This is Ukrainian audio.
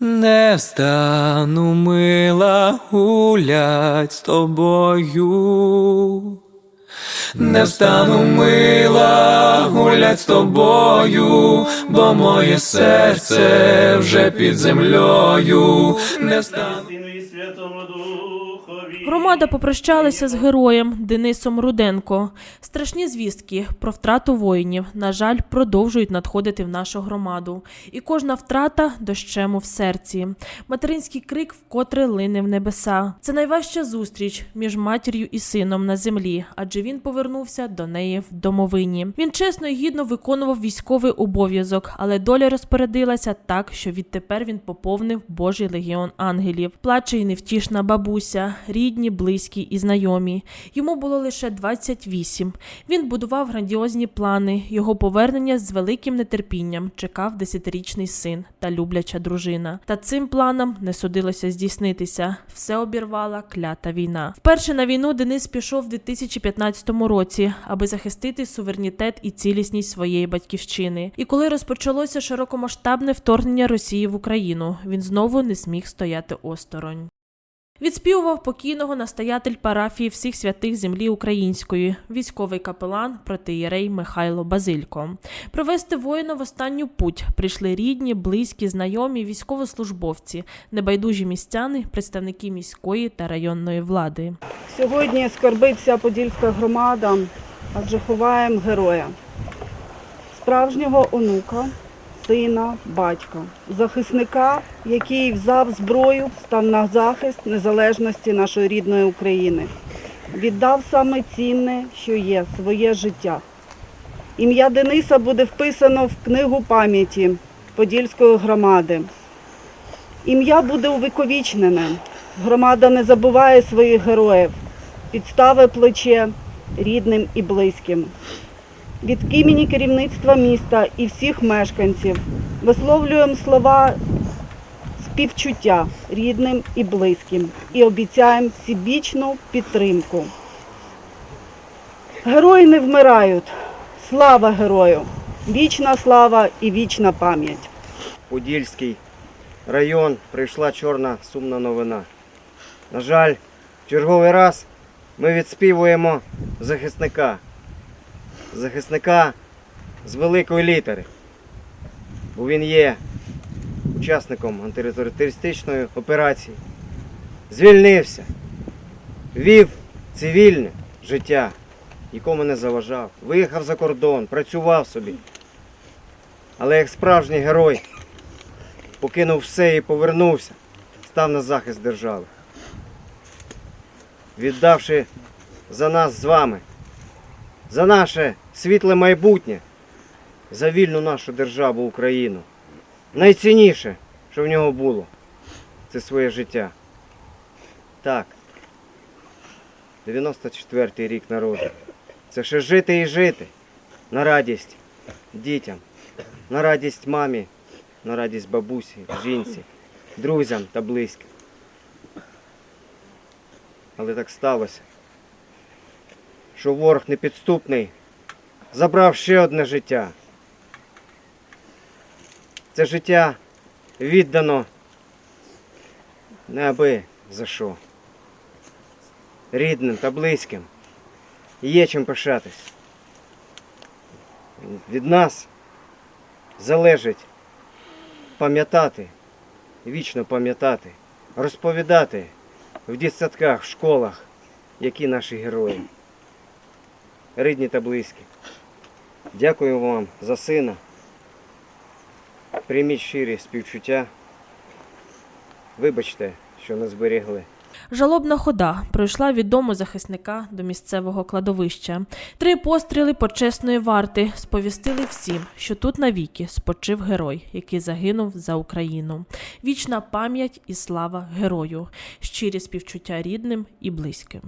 Не встану, мила, гулять з тобою. Не встану, мила, гулять з тобою, бо моє серце вже під землею. Не встану. Сину і Святому Духові. Громада попрощалася з героєм Денисом Руденко. Страшні звістки про втрату воїнів, на жаль, продовжують надходити в нашу громаду. І кожна втрата дощему в серці. Материнський крик вкотре лине в небеса. Це найважча зустріч між матір'ю і сином на землі, адже він повернувся до неї в домовині. Він чесно і гідно виконував військовий обов'язок, але доля розпорядилася так, що відтепер він поповнив Божий легіон ангелів. Плаче й невтішна бабуся, рідні, близькі і знайомі. Йому було лише 28. Він будував грандіозні плани. Його повернення з великим нетерпінням чекав десятирічний син та любляча дружина. Та цим планам не судилося здійснитися. Все обірвала клята війна. Вперше на війну Денис пішов в 2015 році, аби захистити суверенітет і цілісність своєї батьківщини. І коли розпочалося широкомасштабне вторгнення Росії в Україну, він знову не зміг стояти осторонь. Відспівував покійного настоятель парафії всіх святих землі української, військовий капелан протиєрей Михайло Базилько. Провести воїна в останню путь прийшли рідні, близькі, знайомі, військовослужбовці, небайдужі містяни, представники міської та районної влади. Сьогодні скорбить вся подільська громада, адже ховаємо героя, справжнього онука, сина, батька, захисника, який взяв зброю, став на захист незалежності нашої рідної України. Віддав саме цінне, що є своє життя. Ім'я Дениса буде вписано в книгу пам'яті Подільської громади. Ім'я буде увіковічнене. Громада не забуває своїх героїв, підстави плече рідним і близьким. Від імені керівництва міста і всіх мешканців висловлюємо слова співчуття рідним і близьким і обіцяємо всебічну підтримку. Герої не вмирають. Слава герою! Вічна слава і вічна пам'ять. Подільський район прийшла чорна сумна новина. На жаль, черговий раз ми відспівуємо захисника. Захисника з великої літери. Бо він є учасником антитерористичної операції. Звільнився, вів цивільне життя, нікому не заважав. Виїхав за кордон, працював собі. Але як справжній герой покинув все і повернувся, став на захист держави. Віддавши за нас з вами, за наше світле майбутнє, за вільну нашу державу Україну. Найцінніше, що в нього було, це своє життя. Так. 94-й рік народження. Це ще жити і жити на радість дітям, на радість мамі, на радість бабусі, жінці, друзям та близьким. Але так сталося, що ворог непідступний забрав ще одне життя. Це життя віддано не аби за що. Рідним та близьким є чим пишатись. Від нас залежить пам'ятати, вічно пам'ятати, розповідати в дитсадках, в школах, які наші герої. Рідні та близькі. Дякую вам за сина. Прийміть щирі співчуття. Вибачте, що не зберігли. Жалобна хода пройшла від дому захисника до місцевого кладовища. Три постріли почесної варти сповістили всім, що тут навіки спочив герой, який загинув за Україну. Вічна пам'ять і слава герою, щирі співчуття рідним і близьким.